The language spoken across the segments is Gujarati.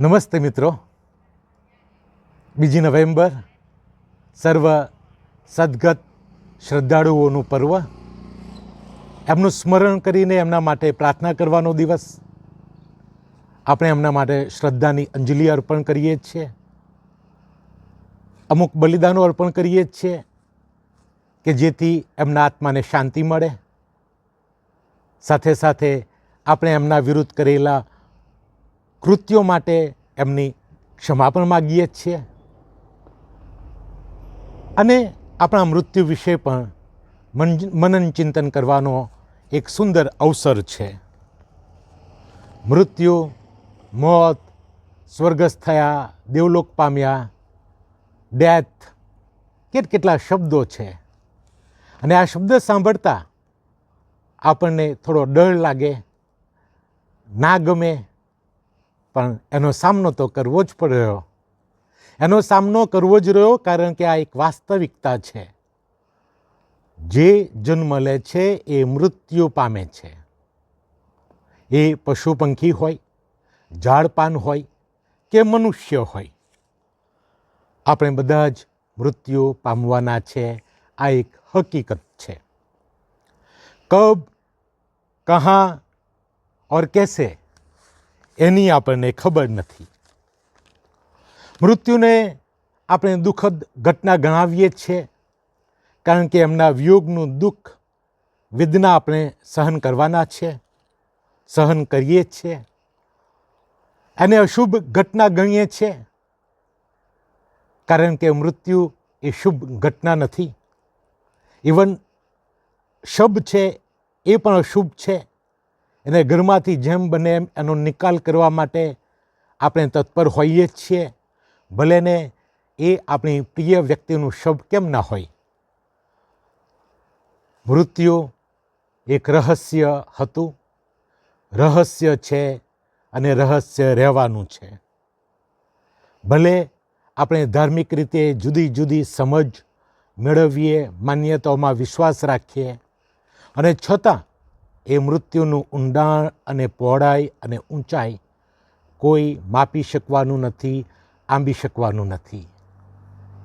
નમસ્તે મિત્રો. બીજી નવેમ્બર, સર્વ સદગત શ્રદ્ધાળુઓનું પર્વ. એમનું સ્મરણ કરીને એમના માટે પ્રાર્થના કરવાનો દિવસ. આપણે એમના માટે શ્રદ્ધાની અંજલિ અર્પણ કરીએ જ છીએ. અમુક બલિદાનો અર્પણ કરીએ જ છીએ કે જેથી એમના આત્માને શાંતિ મળે. સાથે સાથે આપણે એમના વિરુદ્ધ કરેલા કૃત્યો માટે એમની ક્ષમા પણ માગીએ જ છીએ. અને આપણા મૃત્યુ વિશે પણ મન મનન ચિંતન કરવાનો એક સુંદર અવસર છે. મૃત્યુ, મોત, સ્વર્ગસ્થ થયા, દેવલોક પામ્યા, ડેથ કેટ કેટલા શબ્દો છે. અને આ શબ્દ સાંભળતા આપણને થોડો ડર લાગે, ના ગમે પણ એનો સામનો તો કરવો જ પડ્યો. એનો સામનો કરવો જ રહ્યો કારણ કે આ એક વાસ્તવિકતા છે. જે જન્મ લે છે એ મૃત્યુ પામે છે. એ પશુ પંખી હોય, ઝાડપાન હોય કે મનુષ્ય હોય. આપણે બધા જ મૃત્યુ પામવાના છે. આ એક હકીકત છે. કબ, કહા, ઓર કેસે એની આપણને ખબર નથી. મૃત્યુને આપણે દુઃખદ ઘટના ગણાવીએ છીએ, કારણ કે એમના વિયોગનું દુઃખ, વેદના આપણે સહન કરવાના છે સહન કરીએ છીએ. એને અશુભ ઘટના ગણીએ છીએ, કારણ કે મૃત્યુ એ શુભ ઘટના નથી. ઇવન શબ છે એ પણ અશુભ છે. એને ઘરમાંથી જેમ બને એમ એનો નિકાલ કરવા માટે આપણે તત્પર હોઈએ જ છીએ. ભલેને એ આપણી પ્રિય વ્યક્તિનું શબ કેમ ના હોય. મૃત્યુ એક રહસ્ય હતું. રહસ્ય છે અને રહસ્ય રહેવાનું છે. ભલે આપણે ધાર્મિક રીતે જુદી જુદી સમજ મેળવીએ, માન્યતાઓમાં વિશ્વાસ રાખીએ અને છતાં એ મૃત્યુનું ઊંડાણ અને પહોળાઈ અને ઊંચાઈ કોઈ માપી શકવાનું નથી, આંબી શકવાનું નથી.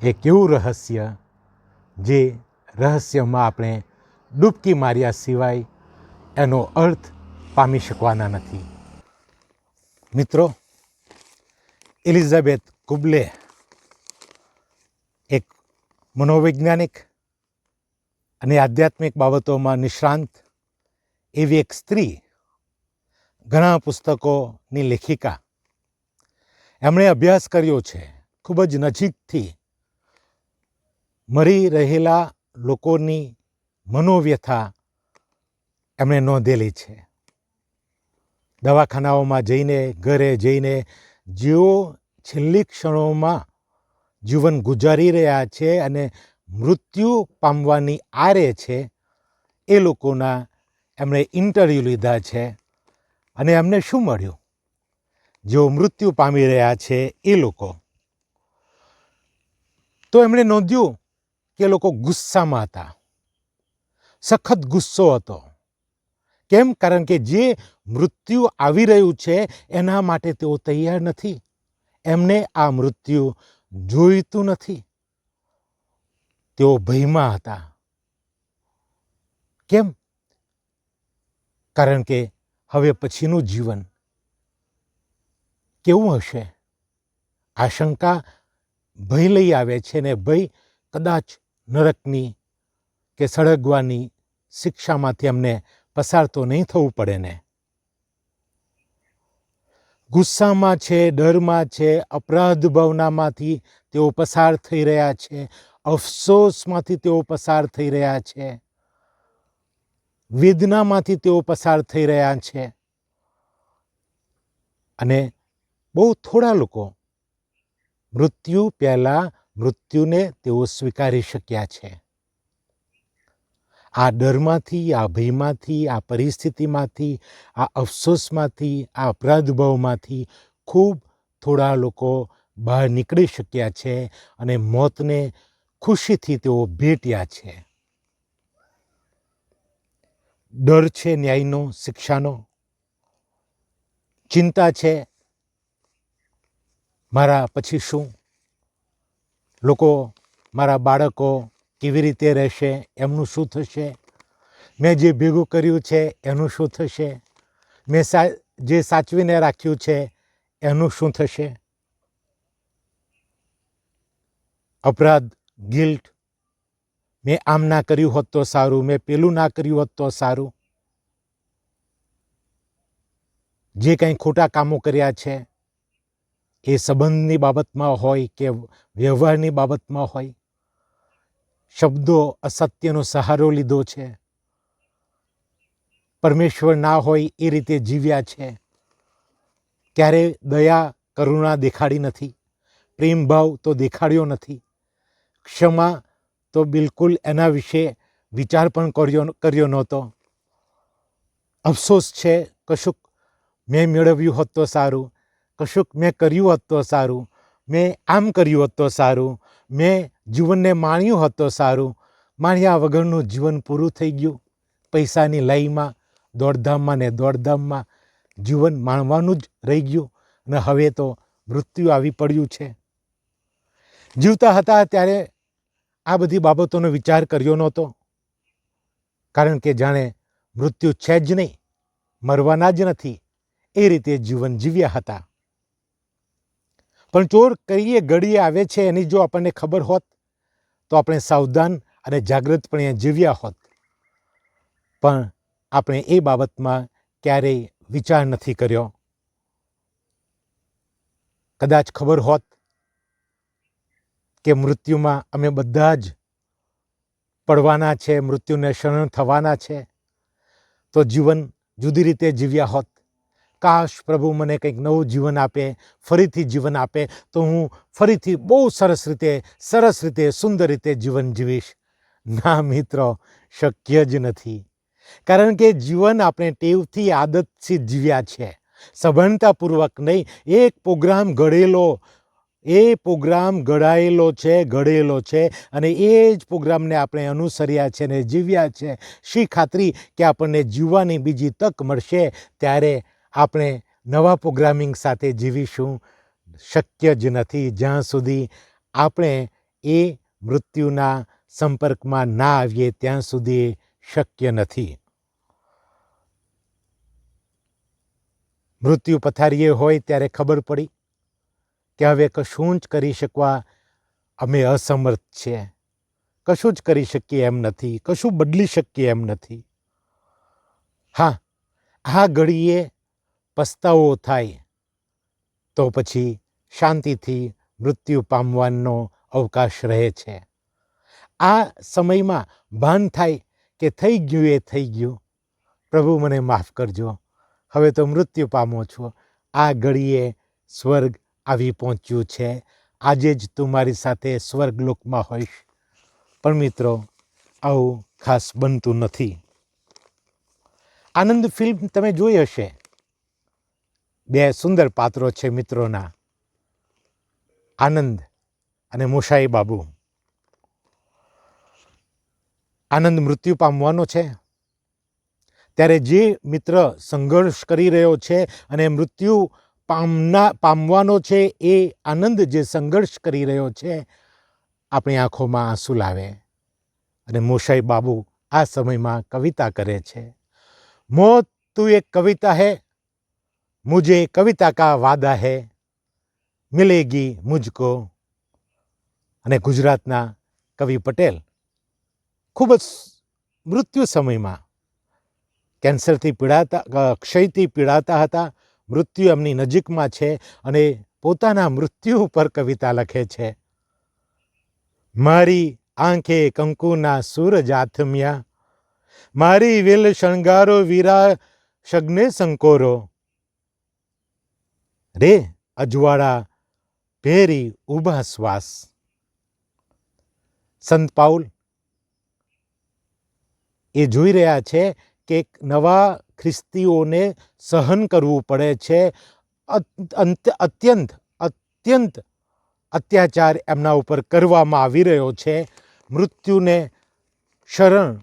એ કેવું રહસ્ય? જે રહસ્યમાં આપણે ડૂબકી માર્યા સિવાય એનો અર્થ પામી શકવાના નથી. મિત્રો, એલિઝાબેથ કુબલે એક મનોવૈજ્ઞાનિક અને આધ્યાત્મિક બાબતોમાં નિષ્ણાંત એવી એક સ્ત્રી ઘણા પુસ્તકોની લેખિકા. એમણે અભ્યાસ કર્યો છે. ખૂબ જ નજીકથી મરી રહેલા લોકોની મનોવ્યથા એમણે નોંધેલી છે. દવાખાનાઓમાં જઈને, ઘરે જઈને જેઓ છેલ્લી ક્ષણોમાં જીવન ગુજારી રહ્યા છે અને મૃત્યુ પામવાની આરે છે, એ લોકોના એમણે ઇન્ટરવ્યૂ લીધા છે અને એમને શું મળ્યું? જેઓ મૃત્યુ પામી રહ્યા છે એ લોકો. તો એમણે નોંધ્યું કે લોકો ગુસ્સામાં હતા. સખત ગુસ્સો હતો. કેમ? કારણ કે જે મૃત્યુ આવી રહ્યું છે એના માટે તેઓ તૈયાર નથી. એમને આ મૃત્યુ જોઈતું નથી. તેઓ ભયમાં હતા. કેમ? કારણ કે હવે પછીનું જીવન કેવું હશે? આશંકા ભય લઈ આવે છે ને ભય કદાચ નરકની કે સળગવાની શિક્ષામાંથી અમને પસાર તો નહીં થવું પડે ને? ગુસ્સામાં છે, ડરમાં છે, અપરાધ ભાવનામાંથી તેઓ પસાર થઈ રહ્યા છે, અફસોસમાંથી તેઓ પસાર થઈ રહ્યા છે. વેદનામાંથી તેઓ પસાર થઈ રહ્યા છે. અને બહુ થોડા લોકો મૃત્યુ પહેલાં મૃત્યુને તેઓ સ્વીકારી શક્યા છે. આ ડરમાંથી, આ ભયમાંથી, આ પરિસ્થિતિમાંથી, આ અફસોસમાંથી, આ અપરાધભાવમાંથી ખૂબ થોડા લોકો બહાર નીકળી શક્યા છે અને મોતને ખુશીથી તેઓ ભેટ્યા છે. ડર છે ન્યાયનો, શિક્ષાનો? ચિંતા છે? મારા પછી શું? લોકો, મારા બાળકો કેવી રીતે રહેશે? એમનું શું થશે? મેં જે ભેગું કર્યું છે, એનું શું થશે? મેં સા, જે સાચવીને રાખ્યું છે, એનું શું થશે? અપરાધ ગિલ્ટ મેં આમ ના કર્યું હોત તો સારું, મેં પેલું ના કર્યું હોત તો સારું. જે કંઈ ખોટા કામો કર્યા છે, એ સંબંધની બાબતમાં હોય કે વ્યવહારની બાબતમાં હોય, શબ્દો અસત્યનો સહારો લીધો છે, પરમેશ્વર ના હોય એ રીતે જીવ્યા છે, ક્યારે દયા, કરુણા દેખાડી નથી, પ્રેમ ભાવ તો દેખાડ્યો નથી, ક્ષમા તો બિલકુલ એના વિશે વિચાર પણ કર્યો કર્યો નહોતો. અફસોસ છે, કશુંક મેં મેળવ્યું હોત તો સારું, કશુંક મેં કર્યું હોત તો સારું, મેં આમ કર્યું હોત તો સારું, મેં જીવનને માણ્યું હોત તો સારું, માણ્યા વગરનું જીવન પૂરું થઈ ગયું, પૈસાની લઈમાં દોડધામમાં ને દોડધામમાં જીવન માણવાનું જ રહી ગયું, અને હવે તો મૃત્યુ આવી પડ્યું છે. જીવતા હતા ત્યારે આ બધી બાબતોનો વિચાર કર્યો નહોતો. કારણ કે જાણે મૃત્યુ છે જ નહીં, મરવાના જ નથી, એ રીતે જીવન જીવ્યા હતા. પણ ચોર કઈએ ઘડીએ આવે છે એની જો આપણને ખબર હોત, તો આપણે સાવધાન અને જાગૃતપણે જીવ્યા હોત. પણ આપણે એ બાબતમાં ક્યારેય વિચાર નથી કર્યો. કદાચ ખબર હોત કે મૃત્યુમાં અમે બધા જ પડવાના છે, મૃત્યુને શરણ થવાના છે. તો જીવન જુદી રીતે જીવ્યા હોત. કાશ પ્રભુ મને કંઈક નવું જીવન આપે, ફરીથી જીવન આપે, તો હું ફરીથી બહુ સરસ રીતે સરસ રીતે, સુંદર રીતે જીવન જીવીશ. ના મિત્રો, શક્ય જ નથી. કારણ કે જીવન આપણે ટેવથી આદતથી જીવ્યા છે. સભાનતાપૂર્વક નહીં, એક પ્રોગ્રામ ઘડેલો એ પ્રોગ્રામ ઘડાયેલો છે ઘડેલો છે અને એ જ પ્રોગ્રામને આપણે અનુસર્યા છે અને જીવ્યા છે. શી ખાતરી કે આપણને જીવવાની બીજી તક મળશે ત્યારે આપણે નવા પ્રોગ્રામિંગ સાથે જીવીશું. શક્ય જ નથી જ્યાં સુધી આપણે એ મૃત્યુના સંપર્કમાં ના આવીએ ત્યાં સુધી શક્ય નથી. મૃત્યુ પથારીએ હોય ત્યારે ખબર પડી. કે હવે કશું જ કરી શકવા અમે અસમર્થ છીએ કશું જ કરી શકીએ એમ નથી, કશું બદલી શકીએ એમ નથી. હા, આ ઘડીએ પસ્તાવો થાય, તો પછી શાંતિથી મૃત્યુ પામવાનો અવકાશ રહે છે. આ સમયમાં ભાન થાય કે થઈ ગયું એ થઈ ગયું. પ્રભુ મને માફ કરજો. હવે તો મૃત્યુ પામો છો. આ ઘડીએ સ્વર્ગ આવી પહોંચ્યું છે. આજે જ તું મારી સાથે સ્વર્ગલોકમાં હોઈશ. પણ મિત્રો, આવું ખાસ બનતું નથી. આનંદ ફિલ્મ તમે જોઈ હશે. બે સુંદર પાત્રો છે મિત્રોના. આનંદ અને મુશાઈ બાબુ. આનંદ મૃત્યુ પામવાનો છે. ત્યારે જે મિત્ર સંઘર્ષ કરી રહ્યો છે અને મૃત્યુ પામના, પામવાનો છે એ આનંદ જે સંઘર્ષ કરી રહ્યો છે, આપણી આંખોમાં આંસુ લાવે. અને મોસાઈ બાબુ આ સમયમાં કવિતા કરે છે. મોત તું એક કવિતા હે, મુજે કવિતા કા વાદા હે, મિલેગી મુજકો. અને ગુજરાતના કવિ પટેલ ખૂબ જ મૃત્યુ સમયમાં કેન્સરથી પીડાતા ક્ષયથી પીડાતા હતા. મૃત્યુ એમની નજીકમાં છે અને પોતાના મૃત્યુ ઉપર કવિતા લખે છે. મારી આંખે કંકુના સૂરજ આથમ્યા મારી વેલ શણગારો વીરા શગ્ને સંકોરો. રે અજવાળા, ભેરી ઊભા શ્વાસ. સંત પાઉલ, એ જોઈ રહ્યા છે કે એક નવા ખ્રિસ્તીઓને સહન કરવું પડે છે. અત્યંત અત્યંત અત્યાચાર એમના ઉપર કરવામાં આવી રહ્યો છે. મૃત્યુને શરણ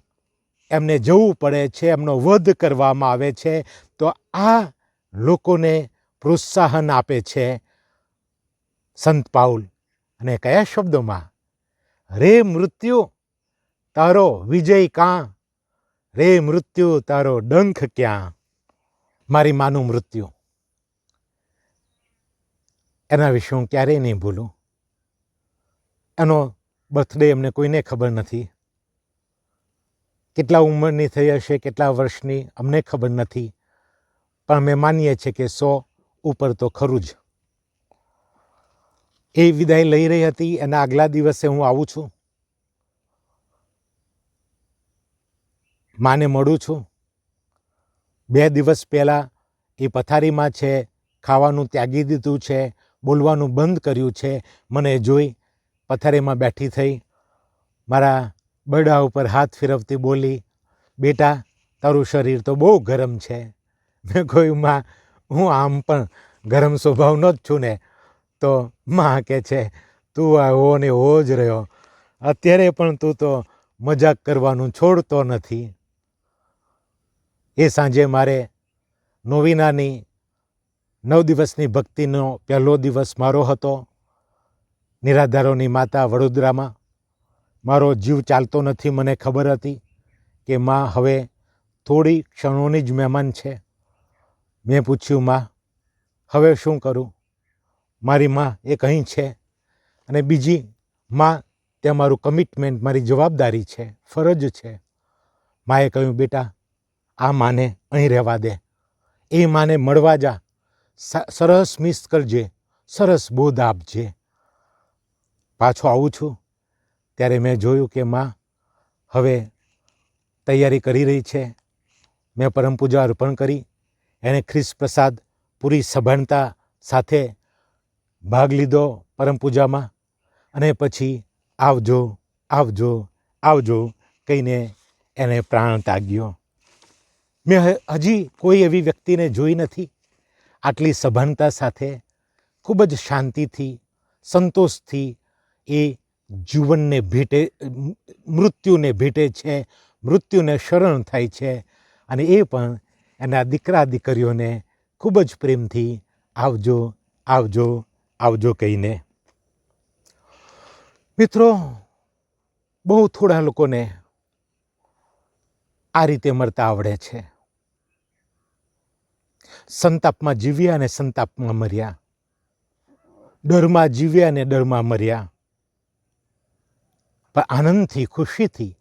એમને જવું પડે છે, એમનો વધ કરવામાં આવે છે. તો આ લોકોને પ્રોત્સાહન આપે છે સંત પાઉલ. અને કયા શબ્દોમાં? રે મૃત્યુ, તારો વિજય કાં રે મૃત્યુ, તારો ડંખ ક્યાં? મારી માનું મૃત્યુ. એના વિશે હું ક્યારેય નહીં ભૂલું. એનો બર્થડે એમને કોઈને ખબર નથી. કેટલા ઉંમરની થઈ હશે, કેટલા વર્ષની, અમને ખબર નથી. પણ અમે માનીએ છીએ કે સો ઉપર તો ખરું જ. એ વિદાય લઈ રહી હતી, એના આગલા દિવસે હું આવું છું. માને મળું છું. બે દિવસ પહેલાં એ પથારીમાં છે, ખાવાનું ત્યાગી દીધું છે, બોલવાનું બંધ કર્યું છે. મને જોઈ પથારીમાં બેઠી થઈ, મારા બરડા ઉપર હાથ ફેરવતી બોલી, બેટા, તારું શરીર તો બહુ ગરમ છે. મેં કહ્યું, માં, હું આમ પણ ગરમ સ્વભાવનો જ છું ને. તો માં કહે છે, તું આ હો ને હો જ રહ્યો. અત્યારે પણ તું તો મજાક કરવાનું છોડતો નથી. એ સાંજે મારે નોવિનાની નવ દિવસની ભક્તિનો પહેલો દિવસ મારો હતો. નિરાધારોની માતા વડોદરામાં. મારો જીવ ચાલતો નથી, મને ખબર હતી કે માં હવે થોડી ક્ષણોની જ મહેમાન છે. મેં પૂછ્યું, માં, હવે શું કરું? મારી માં એ કંઈ છે અને બીજી માં તે મારું કમિટમેન્ટ મારી જવાબદારી છે, ફરજ છે. માએ કહ્યું, બેટા આ માને અહીં રહેવા દે. એ માને મળવા જા. સરસ મિસ કરજે. સરસ બોધ આપજે. પાછો આવું છું. ત્યારે મેં જોયું કે માં હવે તૈયારી કરી રહી છે. મેં પરમ પૂજા અર્પણ કરી. એણે ખ્રિસ્ત પ્રસાદ પૂરી સભાનતા સાથે ભાગ લીધો પરમ પૂજામાં. અને પછી આવજો આવજો આવજો, કહીને એને પ્રાણ ત્યાગ્યો. મેં હજી કોઈ એવી વ્યક્તિને જોઈ નથી. આટલી સભાનતા સાથે ખૂબ જ શાંતિથી, સંતોષથી એ જીવનને ભેટે, મૃત્યુને ભેટે છે, મૃત્યુને શરણ થાય છે અને એ પણ એના દીકરા દીકરીઓને ખૂબ જ પ્રેમથી આવજો આવજો આવજો કહીને. મિત્રો, બહુ થોડા લોકોને આ રીતે મળતા આવડે છે. સંતાપમાં જીવ્યા અને સંતાપમાં મર્યા. ડરમાં જીવ્યા અને ડરમાં મર્યા. પણ આનંદથી, ખુશીથી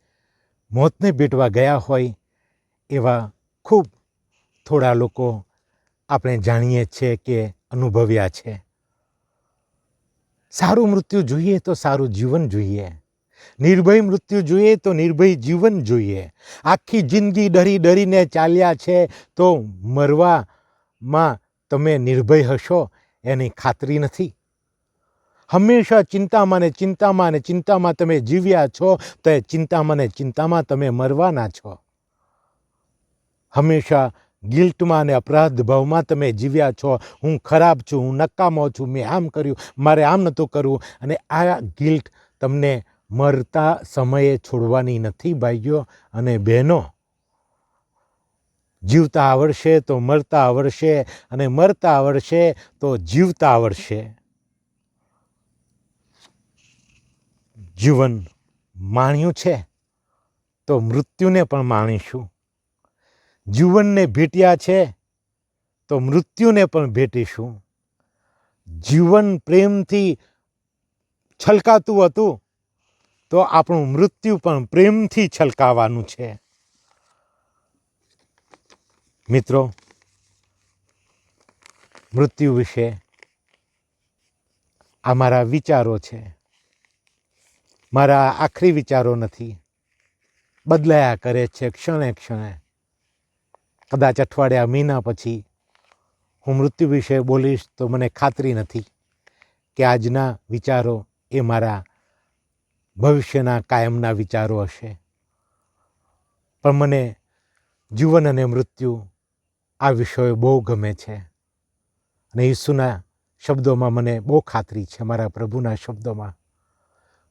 મોતને ભેટવા ગયા હોય એવા ખૂબ થોડા લોકો આપણે જાણીએ છીએ કે અનુભવ્યા છે. સારું મૃત્યુ જોઈએ તો સારું જીવન જોઈએ. નિર્ભય મૃત્યુ જોઈએ તો નિર્ભય જીવન જોઈએ. આખી જિંદગી ડરી ડરીને ચાલ્યા છે તો મરવામાં તમે નિર્ભય હશો, એની ખાતરી નથી. હંમેશા ચિંતામાં ને ચિંતામાં ને ચિંતામાં તમે જીવ્યા છો, તો એ ચિંતામાં ને ચિંતામાં તમે મરવાના છો. હંમેશા ગિલ્ટમાં અને અપરાધ ભાવમાં તમે જીવ્યા છો. હું ખરાબ છું, હું નકામો છું, મેં આમ કર્યું, મારે આમ નહોતું કરવું. અને આ ગિલ્ટ તમને મરતા સમયે છોડવાની નથી, ભાઈઓ અને બહેનો. જીવતા આવડશે તો મરતા આવડશે અને મરતા આવડશે તો જીવતા આવડશે. જીવન માણ્યું છે તો મૃત્યુને પણ માણીશું. જીવનને ભેટ્યા છે તો મૃત્યુને પણ ભેટીશું. જીવન પ્રેમથી છલકાતું હતું તો આપણું મૃત્યુ પણ પ્રેમથી છલકાવાનું છે. મિત્રો, મૃત્યુ વિશે આ મારા વિચારો છે. મારા આખરી વિચારો નથી. બદલાયા કરે છે ક્ષણે ક્ષણે. કદાચ અઠવાડિયા, મહિના પછી હું મૃત્યુ વિશે બોલીશ તો મને ખાતરી નથી કે આજના વિચારો એ મારા ભવિષ્યના કાયમના વિચારો હશે. પણ મને જીવન અને મૃત્યુ આ વિષયો બહુ ગમે છે. અને ઈસુના શબ્દોમાં મને બહુ ખાતરી છે, મારા પ્રભુના શબ્દોમાં.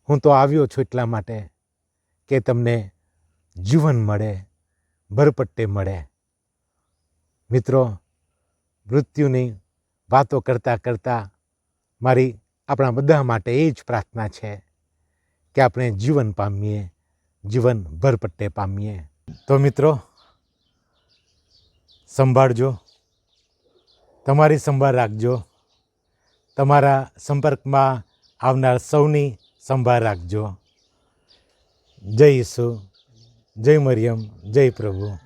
હું તો આવ્યો છું એટલા માટે કે તમને જીવન મળે ભરપટ્ટે મળે. મિત્રો, મૃત્યુની વાતો કરતાં કરતાં મારી આપણા બધા માટે એ જ પ્રાર્થના છે કે આપણે જીવન પામીએ, જીવન ભરપટ્ટે પામીએ. તો મિત્રો સંભાળજો. તમારી સંભાળ રાખજો. તમારા સંપર્કમાં આવનાર સૌની સંભાળ રાખજો. જય ઈસુ. જય મરિયમ. જય પ્રભુ.